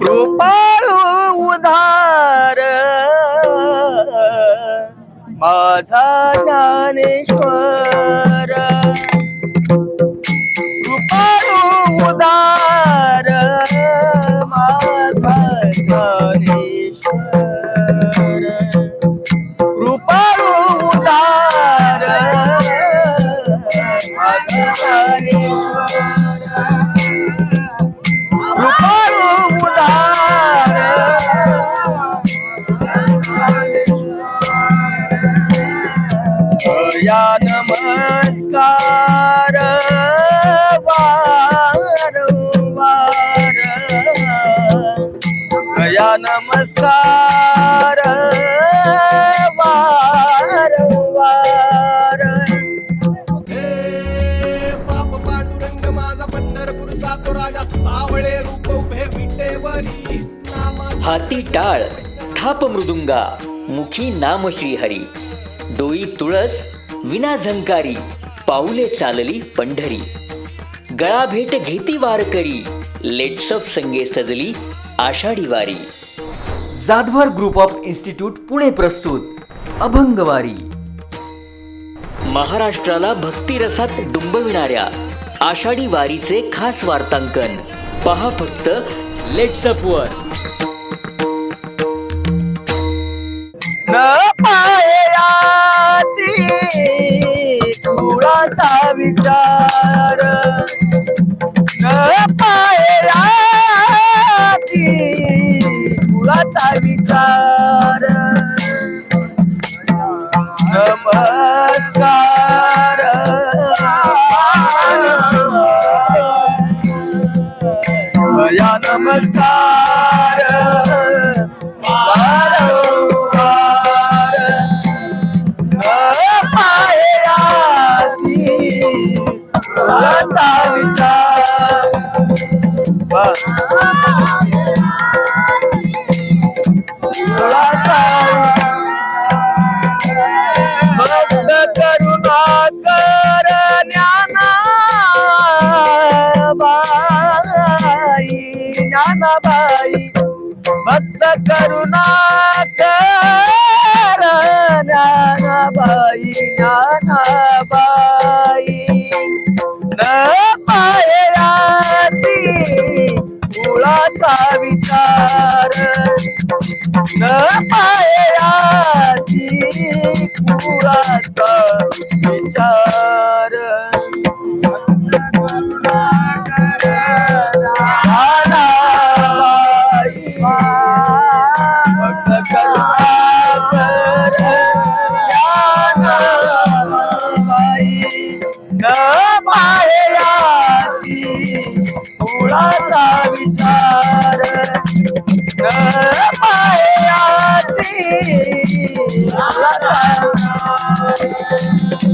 कृपाळू उधार. माझा ज्ञानेश्वर. कृपाळू उधार. माझा ज्ञानेश्वर. कृपाळू उधार. माझा ज्ञानेश्वर. या नमस्कार वारंवार या नमस्कार वारंवार हे बाप पांडुरंग माझा पंढरपूरचा तो राजा सावळे रूप उभे विटेवरी नामा हाती टाळ थाप मृदुंगा मुखी नाम श्रीहरी. डोई तुळस विना झंकारी पाऊले चालली पंढरी. गळा भेट घेती वारकरी लेट्सअप संगे सजली Ashadhi Wari. Jadhavar group of institute Pune प्रस्तुत अभंगवारी. महाराष्ट्राला भक्तिरसात डुंबविणाऱ्या आषाढी वारीचे खास वार्तांकन. पहा फक्त लेट्सअप तुळाचा विचार न पायला तुळाचा विचार तुळाचा भक्त करुणाकर ज्ञानाबाई ज्ञानाबाई ज्ञानाबाई. मुळाचा विचार. न पायाची पुराचा विचार.